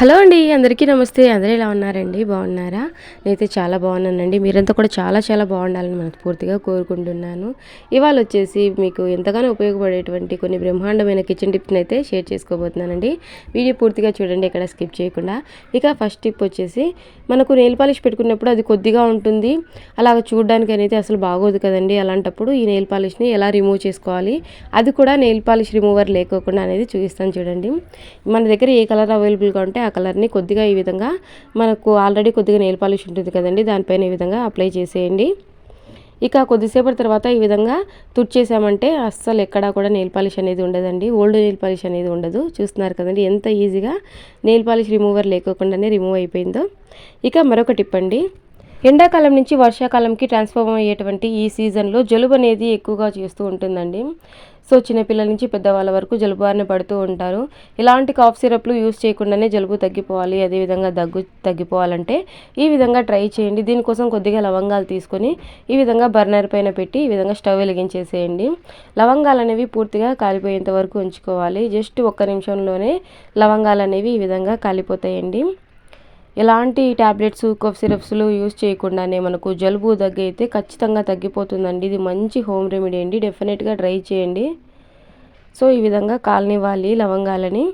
Hello అండి అందరికీ నమస్తే. అందరూ ఎలా ఉన్నారండి? బాగున్నారా? నేనైతే చాలా బాగున్నానండి. మీరంతా కూడా చాలా చాలా బాగుండాలని మనస్ఫూర్తిగా కోరుకుంటున్నాను. ఇవాళ వచ్చేసి మీకు ఎంతగానో ఉపయోగపడేటువంటి కొన్ని బ్రహ్మాండమైన కిచెన్ టిప్స్ని అయితే షేర్ చేసుకోబోతున్నానండి. వీడియో పూర్తిగా చూడండి ఇక్కడ స్కిప్ చేయకుండా. ఇక ఫస్ట్ టిప్ వచ్చేసి మనకు నెయిల్ పాలిష్ పెట్టుకున్నప్పుడు అది కొద్దిగా ఉంటుంది. అలాగ చూడడానికి అనేది అసలు బాగోదు కదండి. అలాంటప్పుడు ఈ నెయిల్ పాలిష్ని ఎలా రిమూవ్ చేసుకోవాలి? అది కూడా నెయిల్ పాలిష్ రిమూవర్ లేకోకుండా అనేది చూపిస్తాను చూడండి. మన దగ్గర ఏ కలర్ అవైలబుల్గా ఉంటే ఆ కలర్ని కొద్దిగా ఈ విధంగా మనకు ఆల్రెడీ కొద్దిగా నెయిల్ పాలిష్ ఉంటుంది కదండి దానిపైన ఈ విధంగా అప్లై చేసేయండి. ఇక కొద్దిసేపటి తర్వాత ఈ విధంగా తుడిచేసామంటే అస్సలు ఎక్కడా కూడా నెయిల్ పాలిష్ అనేది ఉండదండి ఓల్డ్ నెయిల్ పాలిష్ అనేది ఉండదు. చూస్తున్నారు కదండి ఎంత ఈజీగా నెయిల్ పాలిష్ రిమూవర్ లేకోకుండానే రిమూవ్ అయిపోయిందో. ఇక మరొక టిప్ అండి ఎండాకాలం నుంచి వర్షాకాలంకి ట్రాన్స్ఫార్మ్ అయ్యేటువంటి ఈ సీజన్లో జలుబు అనేది ఎక్కువగా చేస్తూ ఉంటుందండి. సో చిన్నపిల్లల నుంచి పెద్దవాళ్ళ వరకు జలుబు బారిన పడుతూ ఉంటారు. ఇలాంటి కాఫ్ సిరప్లు యూస్ చేయకుండానే జలుబు తగ్గిపోవాలి అదేవిధంగా దగ్గు తగ్గిపోవాలంటే ఈ విధంగా ట్రై చేయండి. దీనికోసం కొద్దిగా లవంగాలు తీసుకొని ఈ విధంగా బర్నర్ పైన పెట్టి ఈ విధంగా స్టవ్ వెలిగించేసేయండి. లవంగాలు అనేవి పూర్తిగా కాలిపోయేంత వరకు ఉంచుకోవాలి. జస్ట్ ఒక్క నిమిషంలోనే లవంగాలు అనేవి ఈ విధంగా కాలిపోతాయండి. ఎలాంటి ట్యాబ్లెట్స్ కఫ్ సిరప్స్లు యూస్ చేయకుండానే మనకు జలుబు దగ్గు అయితే ఖచ్చితంగా తగ్గిపోతుందండి. ఇది మంచి హోమ్ రెమెడీ అండి. డెఫినెట్గా ట్రై చేయండి. సో ఈ విధంగా కాలనివ్వాలి లవంగాలని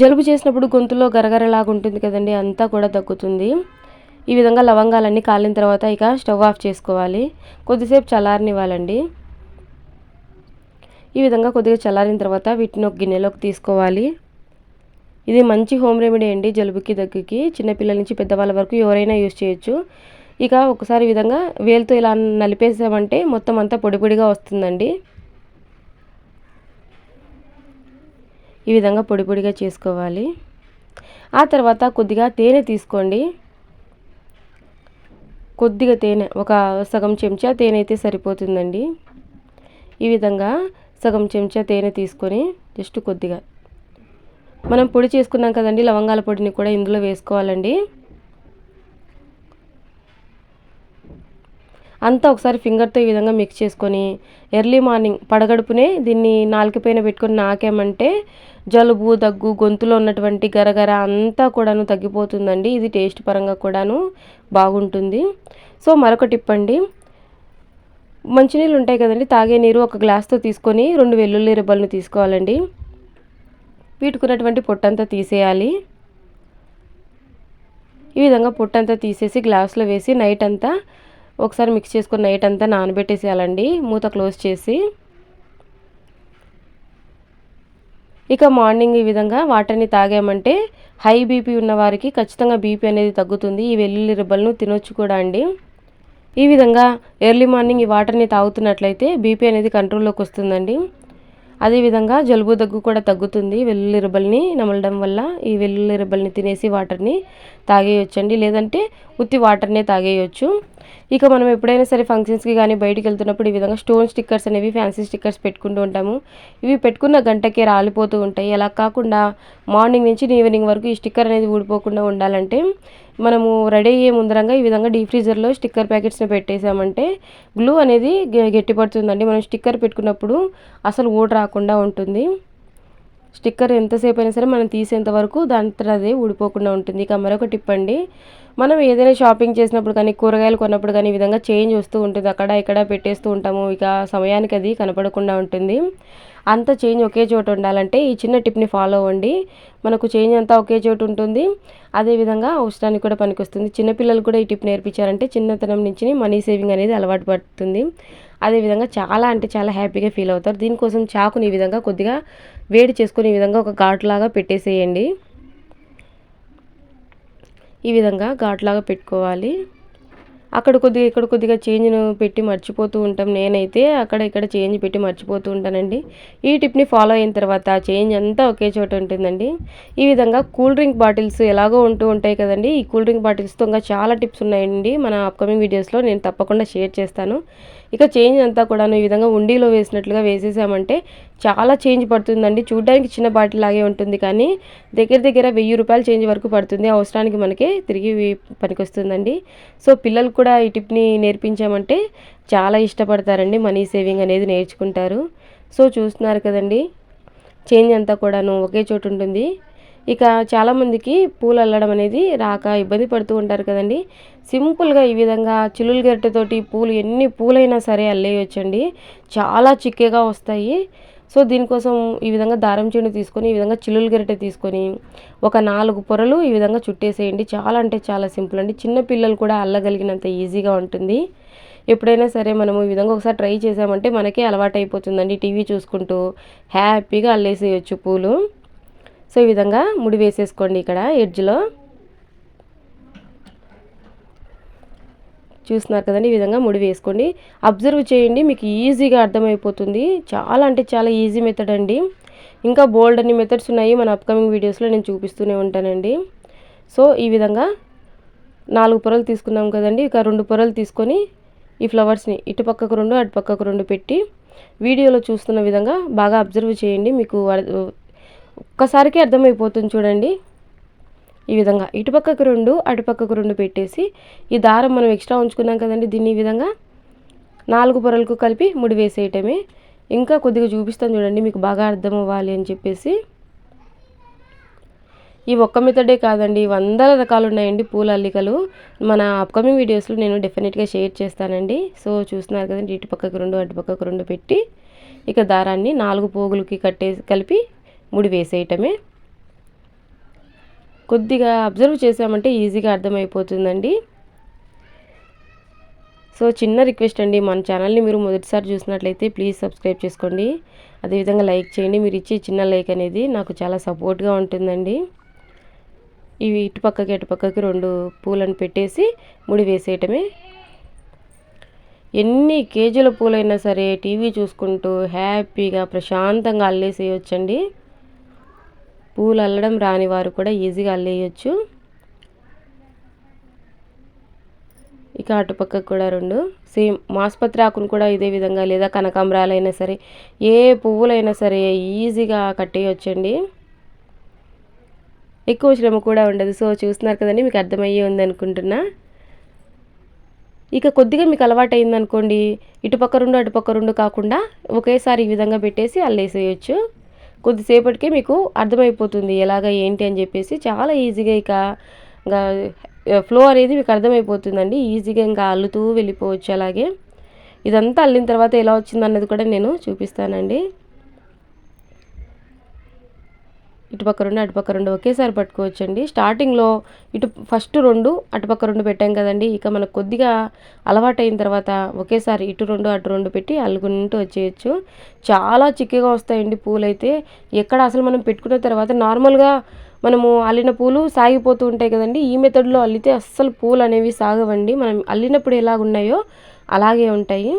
జలుబు చేసినప్పుడు గొంతులో గరగరలాగా ఉంటుంది కదండి అంతా కూడా తగ్గుతుంది. ఈ విధంగా లవంగాలన్నీ కాలిన తర్వాత ఇక స్టవ్ ఆఫ్ చేసుకోవాలి. కొద్దిసేపు చల్లారనివ్వాలండి. ఈ విధంగా కొద్దిగా చల్లారిన తర్వాత వీటిని ఒక గిన్నెలోకి తీసుకోవాలి. ఇది మంచి హోమ్ రెమెడీ అండి జలుబుకి దగ్గుకి. చిన్నపిల్లల నుంచి పెద్దవాళ్ళ వరకు ఎవరైనా యూజ్ చేయొచ్చు. ఇక ఒకసారి విధంగా వేలుతో ఇలా నలిపేసామంటే మొత్తం అంతా పొడి పొడిగా వస్తుందండి. ఈ విధంగా పొడి పొడిగా చేసుకోవాలి. ఆ తర్వాత కొద్దిగా తేనె తీసుకోండి. కొద్దిగా తేనె ఒక సగం చెంచా తేనె అయితే సరిపోతుందండి. ఈ విధంగా సగం చెంచా తేనె తీసుకొని జస్ట్ కొద్దిగా మనం పొడి చేసుకున్నాం కదండి లవంగాల పొడిని కూడా ఇందులో వేసుకోవాలండి. అంతా ఒకసారి ఫింగర్తో ఈ విధంగా మిక్స్ చేసుకొని ఎర్లీ మార్నింగ్ పడగడుపునే దీన్ని నాలుక పైన పెట్టుకొని నాకేమంటే జలుబు దగ్గు గొంతులో ఉన్నటువంటి గరగర అంతా కూడాను తగ్గిపోతుందండి. ఇది టేస్ట్ పరంగా కూడాను బాగుంటుంది. సో మరొక టిప్ అండి. మంచినీళ్ళు ఉంటాయి కదండి తాగే నీరు ఒక గ్లాస్తో తీసుకొని రెండు వెల్లుల్లి రెబ్బలను తీసుకోవాలండి. వీటుకున్నటువంటి పొట్టంతా తీసేయాలి. ఈ విధంగా పొట్టంతా తీసేసి గ్లాస్లో వేసి నైట్ అంతా ఒకసారి మిక్స్ చేసుకుని నైట్ అంతా నానబెట్టేసేయాలండి. మూత క్లోజ్ చేసి. ఇక మార్నింగ్ ఈ విధంగా వాటర్ని తాగామంటే హై బీపీ ఉన్నవారికి ఖచ్చితంగా బీపీ అనేది తగ్గుతుంది. ఈ వెల్లుల్లి రిబ్బలను తినొచ్చు కూడా అండి. ఈ విధంగా ఎర్లీ మార్నింగ్ ఈ వాటర్ని తాగుతున్నట్లయితే బీపీ అనేది కంట్రోల్లోకి వస్తుందండి. అదేవిధంగా జలుబు దగ్గు కూడా తగ్గుతుంది. వెల్లుల్లి రిబ్బల్ని నమలడం వల్ల ఈ వెల్లుల్లి రిబ్బల్ని తినేసి వాటర్ని తాగేయొచ్చండి. లేదంటే ఉత్తి వాటర్నే తాగేయచ్చు. ఇక మనం ఎప్పుడైనా సరే ఫంక్షన్స్కి కానీ బయటికి వెళ్తున్నప్పుడు ఈ విధంగా స్టోన్ స్టిక్కర్స్ అనేవి ఫ్యాన్సీ స్టిక్కర్స్ పెట్టుకుంటూ ఉంటాము. ఇవి పెట్టుకున్న గంటకే రాలిపోతూ ఉంటాయి. అలా కాకుండా మార్నింగ్ నుంచి ఈవినింగ్ వరకు ఈ స్టిక్కర్ అనేది ఊడిపోకుండా ఉండాలంటే మనము రెడీ అయ్యే ముందరంగా ఈ విధంగా డీప్ ఫ్రీజర్లో స్టిక్కర్ ప్యాకెట్స్ని పెట్టేసామంటే గ్లూ అనేది గట్టిపడుతుందండి. మనం స్టిక్కర్ పెట్టుకున్నప్పుడు అసలు ఊడ రాకుండా ఉంటుంది. స్టిక్కర్ ఎంతసేపు అయినా సరే మనం తీసేంత వరకు దాంతో అదే ఊడిపోకుండా ఉంటుంది. ఇక మరొక టిప్ అండి. మనం ఏదైనా షాపింగ్ చేసినప్పుడు కానీ కూరగాయలు కొన్నప్పుడు కానీ ఈ విధంగా చేంజ్ వస్తూ ఉంటుంది. అక్కడ ఇక్కడ పెట్టేస్తూ ఉంటాము. ఇక సమయానికి అది కనపడకుండా ఉంటుంది. అంత చేంజ్ ఒకే చోట ఉండాలంటే ఈ చిన్న టిప్ని ఫాలో అవ్వండి. మనకు చేంజ్ అంతా ఒకే చోట ఉంటుంది. అదేవిధంగా అవసరానికి కూడా పనికొస్తుంది. చిన్నపిల్లలు కూడా ఈ టిప్ నేర్పించారంటే చిన్నతనం నుంచి మనీ సేవింగ్ అనేది అలవాటు పడుతుంది. అదేవిధంగా చాలా అంటే చాలా హ్యాపీగా ఫీల్ అవుతారు. దీనికోసం చాకుని ఈ విధంగా కొద్దిగా వేడి చేసుకుని ఈ విధంగా ఒక ఘాట్లాగా పెట్టేసేయండి. ఈ విధంగా ఘాట్లాగా పెట్టుకోవాలి. అక్కడ కొద్దిగా ఇక్కడ కొద్దిగా చేంజ్ను పెట్టి మర్చిపోతూ ఉంటాం. నేనైతే అక్కడ ఇక్కడ చేంజ్ పెట్టి మర్చిపోతూ ఉంటానండి. ఈ టిప్ని ఫాలో అయిన తర్వాత చేంజ్ అంతా ఒకే చోట ఉంటుందండి. ఈ విధంగా కూల్ డ్రింక్ బాటిల్స్ ఎలాగో ఉంటూ ఉంటాయి కదండి. ఈ కూల్ డ్రింక్ బాటిల్స్తో ఇంకా చాలా టిప్స్ ఉన్నాయండి. మన అప్కమింగ్ వీడియోస్లో నేను తప్పకుండా షేర్ చేస్తాను. ఇక చేంజ్ అంతా కూడాను ఈ విధంగా ఉండీలో వేసినట్లుగా వేసేసామంటే చాలా చేంజ్ పడుతుందండి. చూడడానికి చిన్న బాటిల్ లాగే ఉంటుంది కానీ దగ్గర దగ్గర వెయ్యి రూపాయలు చేంజ్ వరకు పడుతుంది. అవసరానికి మనకి తిరిగి పనికొస్తుందండి. సో పిల్లలు కూడా ఈ టిప్ని నేర్పించామంటే చాలా ఇష్టపడతారండి. మనీ సేవింగ్ అనేది నేర్చుకుంటారు. సో చూస్తున్నారు కదండి. చేంజ్ అంతా కూడాను ఒకే చోటు ఉంటుంది. ఇక చాలామందికి పూలు అల్లడం అనేది రాక ఇబ్బంది పడుతూ ఉంటారు కదండి. సింపుల్గా ఈ విధంగా చిల్లులు గరిటెతోటి పూలు ఎన్ని పూలైనా సరే అల్లేయొచ్చండి. చాలా చిక్కగా వస్తాయి. సో దీనికోసం ఈ విధంగా దారం చెండు తీసుకొని ఈ విధంగా చిల్లులు గరిటె తీసుకొని ఒక నాలుగు పొరలు ఈ విధంగా చుట్టేసేయండి. చాలా అంటే చాలా సింపుల్ అండి. చిన్న పిల్లలు కూడా అల్లగలిగినంత ఈజీగా ఉంటుంది. ఎప్పుడైనా సరే మనము ఈ విధంగా ఒకసారి ట్రై చేసామంటే మనకే అలవాటు అయిపోతుందండి టీవీ చూసుకుంటూ. హ్యాపీగా అల్లేసేయచ్చు పూలు. సో ఈ విధంగా ముడి వేసేసుకోండి ఇక్కడ ఎడ్జ్లో. చూస్తున్నారు కదండి ఈ విధంగా ముడి వేసుకోండి. అబ్జర్వ్ చేయండి మీకు ఈజీగా అర్థమైపోతుంది. చాలా అంటే చాలా ఈజీ మెథడ్ అండి. ఇంకా బోల్డ్ అన్ని మెథడ్స్ ఉన్నాయి మన అప్కమింగ్ వీడియోస్లో నేను చూపిస్తూనే ఉంటానండి. సో ఈ విధంగా నాలుగు పొరలు తీసుకున్నాం కదండి. ఇక రెండు పొరలు తీసుకొని ఈ ఫ్లవర్స్ని ఇటుపక్కకు రెండు అటుపక్కకు రెండు పెట్టి వీడియోలో చూస్తున్న విధంగా బాగా అబ్జర్వ్ చేయండి. మీకు ఒక్కసారికే అర్థమైపోతుంది చూడండి. ఈ విధంగా ఇటుపక్కకు రెండు అటుపక్కకు రెండు పెట్టేసి ఈ దారం మనం ఎక్స్ట్రా ఉంచుకున్నాం కదండి దీన్ని ఈ విధంగా నాలుగు పొరలకు కలిపి ముడి వేసేయటమే. ఇంకా కొద్దిగా చూపిస్తాను చూడండి మీకు బాగా అర్థం అవ్వాలి అని చెప్పేసి. ఈ ఒక్క మెథడే కాదండి వందల రకాలు ఉన్నాయండి పూల అల్లికలు. మన అప్కమింగ్ వీడియోస్లో నేను డెఫినెట్గా షేర్ చేస్తానండి. సో చూస్తున్నారు కదండి ఇటు పక్కకు రెండు అటు పక్కకు రెండు పెట్టి ఇక దారాన్ని నాలుగు పోగులకి కట్టే కలిపి ముడి వేసేయటమే. కొద్దిగా అబ్జర్వ్ చేసామంటే ఈజీగా అర్థమైపోతుందండి. సో చిన్న రిక్వెస్ట్ అండి మన ఛానల్ని మీరు మొదటిసారి చూసినట్లయితే ప్లీజ్ సబ్స్క్రైబ్ చేసుకోండి. అదేవిధంగా లైక్ చేయండి మీరు ఇచ్చే చిన్న లైక్ అనేది నాకు చాలా సపోర్ట్గా ఉంటుందండి. ఇవి ఇటుపక్కకి అటుపక్కకి రెండు పూలను పెట్టేసి ముడి వేసేయటమే. ఎన్ని కేజీల పూలైనా సరే టీవీ చూసుకుంటూ హ్యాపీగా ప్రశాంతంగా అల్లేసేయొచ్చండి. పూలు అల్లడం రాని వారు కూడా ఈజీగా అల్లేయచ్చు. ఇక అటుపక్కకు కూడా రెండు. సేమ్ మాస్పత్రి ఆకును కూడా ఇదే విధంగా లేదా కనకాంబరాలైనా సరే ఏ పువ్వులైనా సరే ఈజీగా కట్టేయొచ్చండి. ఎక్కువ శ్రమ కూడా ఉండదు. సో చూస్తున్నారు కదండి మీకు అర్థమయ్యే ఉంది అనుకుంటున్నా ఇక కొద్దిగా మీకు అలవాటు అయిందనుకోండి ఇటుపక్క రెండు అటుపక్క రెండు కాకుండా ఒకేసారి ఈ విధంగా పెట్టేసి అల్లేసేయచ్చు. కొద్దిసేపటికే మీకు అర్థమైపోతుంది ఎలాగ ఏంటి అని చెప్పేసి. చాలా ఈజీగా ఇక ఇంకా ఫ్లో అనేది మీకు అర్థమైపోతుందండి. ఈజీగా ఇంకా అల్లుతూ వెళ్ళిపోవచ్చు అలాగే. ఇదంతా అల్లిన తర్వాత ఎలా వచ్చింది అన్నది కూడా నేను చూపిస్తానండి. ఇటుపక్క రెండు అటుపక్క రెండు ఒకేసారి పట్టుకోవచ్చండి. స్టార్టింగ్లో ఇటు ఫస్ట్ రెండు అటుపక్క రెండు పెట్టాం కదండి. ఇక మనకు కొద్దిగా అలవాటైన తర్వాత ఒకేసారి ఇటు రెండు అటు రెండు పెట్టి అల్లుకుంటూ వచ్చేయచ్చు. చాలా చిక్కగా వస్తాయండి పూలు అయితే ఎక్కడ అసలు మనం పెట్టుకున్న తర్వాత నార్మల్గా మనము అల్లిన పూలు సాగిపోతూ ఉంటాయి కదండి. ఈ మెథడ్లో అల్లితే అస్సలు పూలు అనేవి సాగవండి. మనం అల్లినప్పుడు ఎలాగున్నాయో అలాగే ఉంటాయి.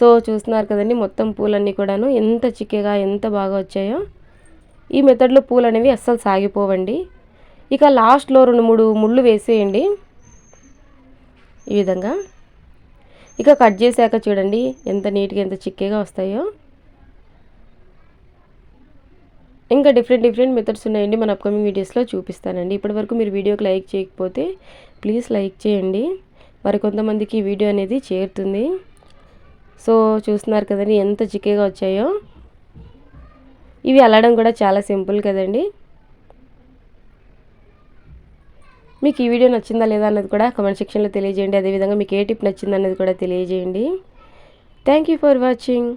సో చూస్తున్నారు కదండి మొత్తం పూలన్నీ కూడాను. ఎంత చిక్కగా ఎంత బాగా వచ్చాయో. ఈ మెథడ్లో పూలు అనేవి అస్సలు సాగిపోవండి. ఇక లాస్ట్లో రెండు మూడు ముళ్ళు వేసేయండి. ఈ విధంగా. ఇక కట్ చేశాక చూడండి ఎంత నీట్గా ఎంత చిక్కగా వస్తాయో. ఇంకా డిఫరెంట్ డిఫరెంట్ మెథడ్స్ ఉన్నాయండి మన అప్కమింగ్ వీడియోస్లో చూపిస్తానండి. ఇప్పటివరకు మీరు వీడియోకి లైక్ చేయకపోతే ప్లీజ్ లైక్ చేయండి. మరి కొంతమందికి ఈ వీడియో అనేది చేరుతుంది. సో చూస్తున్నారు కదండి ఎంత చిక్కగా వచ్చాయో. ఇవి అల్లడం కూడా చాలా సింపుల్ కదండి. మీకు ఈ వీడియో నచ్చిందా లేదా అన్నది కూడా కమెంట్ సెక్షన్లో తెలియజేయండి. అదేవిధంగా మీకు ఏ టిప్ నచ్చిందన్నది కూడా తెలియజేయండి. Thank you for watching